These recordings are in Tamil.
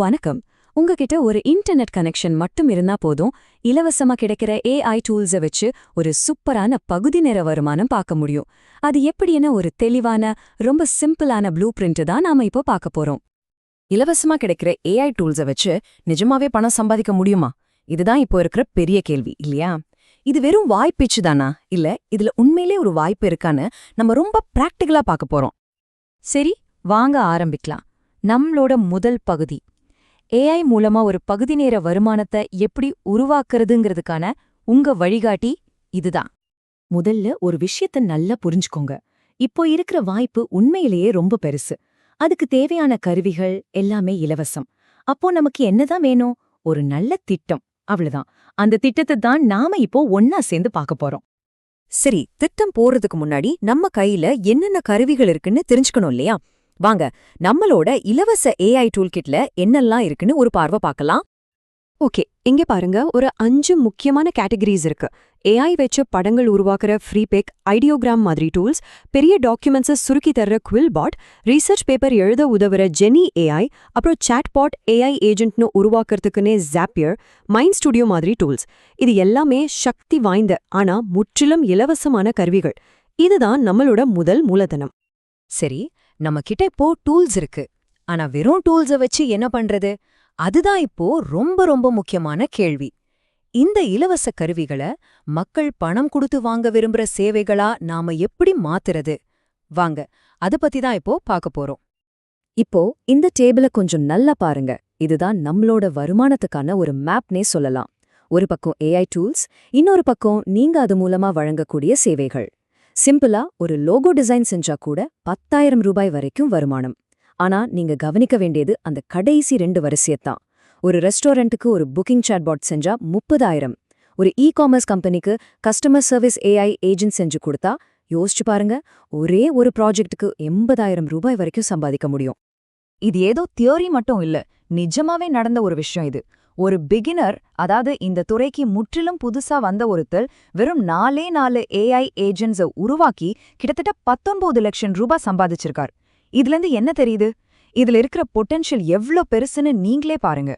வணக்கம். உங்ககிட்ட ஒரு இன்டர்நெட் கனெக்ஷன் மட்டும் இருந்தா போதும் இலவசமா கிடைக்கிற ஏஐ டூல்ஸை வச்சு ஒரு சூப்பரான பகுதி நேர வருமானம் பார்க்க முடியும். அது எப்படின்னு ஒரு தெளிவான ரொம்ப சிம்பிளான ப்ளூ பிரிண்ட் தான் நாம இப்போ பார்க்க போறோம். இலவசமா கிடைக்கிற ஏஐ டூல்ஸை வச்சு நிஜமாவே பணம் சம்பாதிக்க முடியுமா? இதுதான் இப்போ இருக்கிற பெரிய கேள்வி இல்லையா? இது வெறும் வாய்ப்பேச்சு தானா? இல்ல இதுல உண்மையிலே ஒரு வாய்ப்பு இருக்கான்னு நம்ம ரொம்ப பிராக்டிகலா பார்க்க போறோம். சரி வாங்க ஆரம்பிக்கலாம். நம்மளோட முதல் பகுதி. ஏஐ மூலமா ஒரு பகுதி நேர வருமானத்தை எப்படி உருவாக்குறதுங்கிறதுக்கான உங்க வழிகாட்டி இதுதான். முதல்ல ஒரு விஷயத்த நல்லா புரிஞ்சுக்கோங்க. இப்போ இருக்கிற வாய்ப்பு உண்மையிலேயே ரொம்ப பெருசு. அதுக்கு தேவையான கருவிகள் எல்லாமே இலவசம். அப்போ நமக்கு என்னதான் வேணும்? ஒரு நல்ல திட்டம். அவ்வளவுதான். அந்த திட்டத்தை தான் நாம இப்போ ஒன்னா சேர்ந்து பார்க்க போறோம். சரி திட்டம் போறதுக்கு முன்னாடி நம்ம கையில என்னென்ன கருவிகள் இருக்குன்னு தெரிஞ்சுக்கணும் இல்லையா? வாங்க நம்மளோட இலவச ஏஐ டூல்கிட்ல என்னெல்லாம் இருக்குன்னு ஒரு பார்வை பார்க்கலாம். ஓகே இங்க பாருங்க ஒரு அஞ்சு முக்கியமான கேட்டகரிஸ் இருக்கு. ஏஐ வச்சு படங்கள் உருவாக்குற ஃப்ரீபேக் ஐடியோகிராம் மாதிரி டூல்ஸ் பெரிய டாக்குமெண்ட்ஸை சுருக்கி தர்ற குவில் பாட் ரீசர்ச் பேப்பர் எழுத உதவுற ஜெனி ஏஐ அப்புறம் சாட்பாட் ஏஐ ஏஜென்ட்னு உருவாக்குறதுக்குன்னே ஜாப்பியர் மைண்ட் ஸ்டுடியோ மாதிரி டூல்ஸ் இது எல்லாமே சக்தி வாய்ந்த ஆனா முற்றிலும் இலவசமான கருவிகள். இதுதான் நம்மளோட முதல் மூலதனம். சரி நம்ம கிட்ட இப்போ டூல்ஸ் இருக்கு. ஆனா வெறும் டூல்ஸ வச்சு என்ன பண்றது? அதுதான் இப்போ ரொம்ப ரொம்ப முக்கியமான கேள்வி. இந்த இலவச கருவிகளை மக்கள் பணம் கொடுத்து வாங்க விரும்புற சேவைகளா நாம எப்படி மாத்துறது? வாங்க அத பத்தி தான் இப்போ பார்க்க போறோம். இப்போ இந்த டேபிள கொஞ்சம் நல்லா பாருங்க. இதுதான் நம்மளோட வருமானத்துக்கான ஒரு மேப்னே சொல்லலாம். ஒரு பக்கம் ஏஐ டூல்ஸ் இன்னொரு பக்கம் நீங்க அது மூலமா வழங்கக்கூடிய சேவைகள். சிம்பிளா ஒரு லோகோ டிசைன் செஞ்சா கூட பத்தாயிரம் ரூபாய் வரைக்கும் வருமானம். ஆனா நீங்க கவனிக்க வேண்டியது அந்த கடைசி ரெண்டு வரிசையத்தான். ஒரு ரெஸ்டாரண்ட்டுக்கு ஒரு புக்கிங் சாட்பாட் செஞ்சா முப்பதாயிரம். ஒரு இ காமர்ஸ் கம்பெனிக்கு கஸ்டமர் சர்வீஸ் ஏஐ ஏஜென்ட் செஞ்சு கொடுத்தா யோசிச்சு பாருங்க ஒரே ஒரு ப்ராஜெக்ட்டுக்கு எண்பதாயிரம் ரூபாய் வரைக்கும் சம்பாதிக்க முடியும். இது ஏதோ தியோரி மட்டும் இல்ல நிஜமாவே நடந்த ஒரு விஷயம் இது. ஒரு பிகினர் அதாவது இந்த துறைக்கு முற்றிலும் புதுசா வந்த ஒருத்தர் வெறும் நாலே நாலு ஏஐ ஏஜென்ட்ஸ உருவாக்கி கிட்டத்தட்ட பத்தொன்பது லட்சம் ரூபாய் சம்பாதிச்சிருக்கார். இதுல இருந்து என்ன தெரியுது? இதுல இருக்கிற பொட்டென்ஷியல் எவ்ளோ பெருசுன்னு நீங்களே பாருங்க.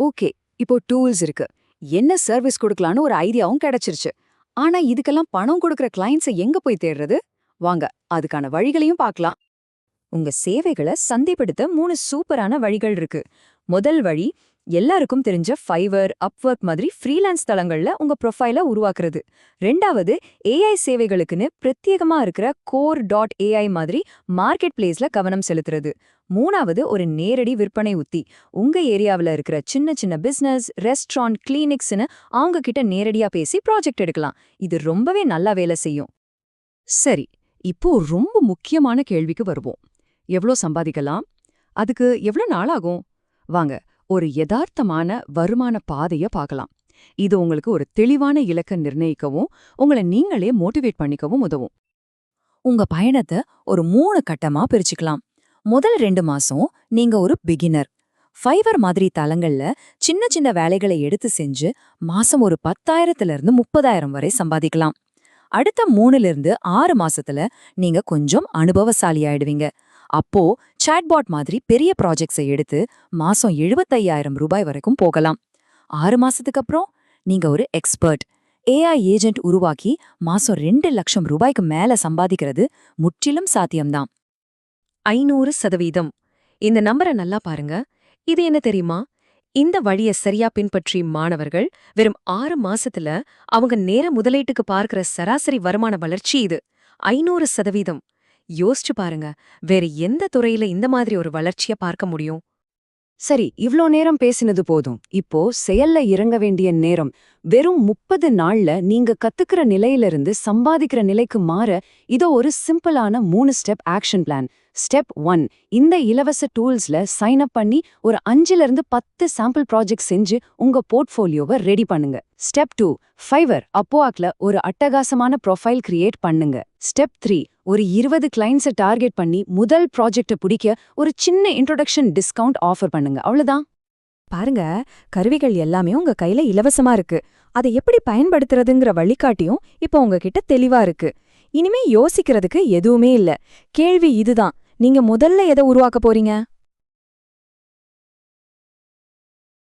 ஓகே இப்போ டூல்ஸ் இருக்கு. என்ன சர்வீஸ் கொடுக்கலான்னு ஒரு ஐடியாவும் கிடைச்சிருச்சு. ஆனா இதுக்கெல்லாம் பணம் கொடுக்கற கிளைண்ட்ஸை எங்க போய் தேடுறது? வாங்க அதுக்கான வழிகளையும் பார்க்கலாம். உங்க சேவைகளை சந்தைப்படுத்த மூணு சூப்பரான வழிகள் இருக்கு. முதல் வழி எல்லாருக்கும் தெரிஞ்ச ஃபைவர் அப்வொர்க் மாதிரி ஃப்ரீலான்ஸ் தளங்கள்ல உங்க ப்ரொஃபைலை உருவாக்குறது. ரெண்டாவது ஏஐ சேவைகளுக்குன்னு பிரத்யேகமா இருக்கிற கோர் டாட் ஏஐ மாதிரி மார்க்கெட் பிளேஸ்ல கவனம் செலுத்துறது. மூணாவது ஒரு நேரடி விற்பனை உத்தி. உங்க ஏரியாவுல இருக்கிற சின்ன சின்ன பிசினஸ் ரெஸ்டாரண்ட் கிளினிக்ஸ்னு அவங்க கிட்ட நேரடியா பேசி ப்ராஜெக்ட் எடுக்கலாம். இது ரொம்பவே நல்லா வேலை செய்யும். சரி இப்போ ரொம்ப முக்கியமான கேள்விக்கு வருவோம். எவ்ளோ சம்பாதிக்கலாம்? அதுக்கு எவ்ளோ நாளாகும்? வாங்க ஒரு யதார்த்தமான வருமான பாதைய பார்க்கலாம் இது உங்களுக்கு ஒரு தெளிவான இலக்க நிர்ணயிக்கவும் உங்களை நீங்களே மோட்டிவேட் பண்ணிக்கவும் உதவும். உங்க பயணத்தை ஒரு மூணு கட்டமா பிரிச்சுக்கலாம். முதல் ரெண்டு மாசம் நீங்க ஒரு பிகினர் ஃபைவர் மாதிரி தளங்கள்ல சின்ன சின்ன வேலைகளை எடுத்து செஞ்சு மாசம் ஒரு பத்தாயிரத்துல இருந்து முப்பதாயிரம் வரை சம்பாதிக்கலாம். அடுத்த மூணுல இருந்து ஆறு மாசத்துல நீங்க கொஞ்சம் அனுபவசாலி ஆயிடுவீங்க அப்போ சாட்பாட் மாதிரி பெரிய ப்ராஜெக்ட்ஸை எடுத்து மாசம் எழுபத்தையாயிரம் ரூபாய் வரைக்கும் போகலாம். ஆறு மாசத்துக்கு அப்புறம் நீங்க ஒரு எக்ஸ்பர்ட் ஏஐ ஏஜென்ட் உருவாக்கி மாசம் ரெண்டு லட்சம் ரூபாய்க்கு மேல சம்பாதிக்கிறது முற்றிலும் சாத்தியம்தான். ஐநூறு சதவீதம். இந்த நம்பரை நல்லா பாருங்க. இது என்ன தெரியுமா? இந்த வழிய சரியா பின்பற்றி மாணவர்கள் வெறும் ஆறு மாசத்துல அவங்க நேர முதலீட்டுக்கு பார்க்கிற சராசரி வருமான வளர்ச்சி இது. ஐநூறு சதவீதம். யோசிச்சு பாருங்க. வேற எந்த துறையில இந்த மாதிரி ஒரு வளர்ச்சிய பார்க்க முடியும்? சரி இவ்ளோ நேரம் பேசினது போதும். இப்போ செயல்ல இறங்க வேண்டிய நேரம். வெறும் முப்பது நாள்ல நீங்க கத்துக்கிற நிலையிலிருந்து சம்பாதிக்கிற நிலைக்கு மாற இதோ ஒரு சிம்பிளான மூணு step action plan. Step one இந்த இலவச டூல்ஸ்ல சைன் அப் பண்ணி ஒரு அஞ்சுல இருந்து பத்து சாம்பிள் ப்ராஜெக்ட் செஞ்சு உங்க போர்ட்ஃபோலியோவை ரெடி பண்ணுங்க. ஸ்டெப் டூ ஃபைவர் அப்போஆக்ல ஒரு அட்டகாசமான ப்ரொஃபைல் கிரியேட் பண்ணுங்க. ஸ்டெப் த்ரீ ஒரு இருபது கிளைண்ட்ஸை டார்கெட் பண்ணி முதல் ப்ராஜெக்டை பிடிக்க ஒரு சின்ன இன்ட்ரோடக்ஷன் டிஸ்கவுண்ட் ஆஃபர் பண்ணுங்க. அவ்வளோதான் பாருங்க கருவிகள் எல்லாமே உங்க கையில இலவசமா இருக்கு. அதை எப்படி பயன்படுத்துறதுங்கிற வழிகாட்டியும் இப்போ உங்ககிட்ட தெளிவா இருக்கு. இனிமே யோசிக்கிறதுக்கு எதுவுமே இல்ல. கேள்வி இதுதான். நீங்க முதல்ல எதை உருவாக்க போறீங்க?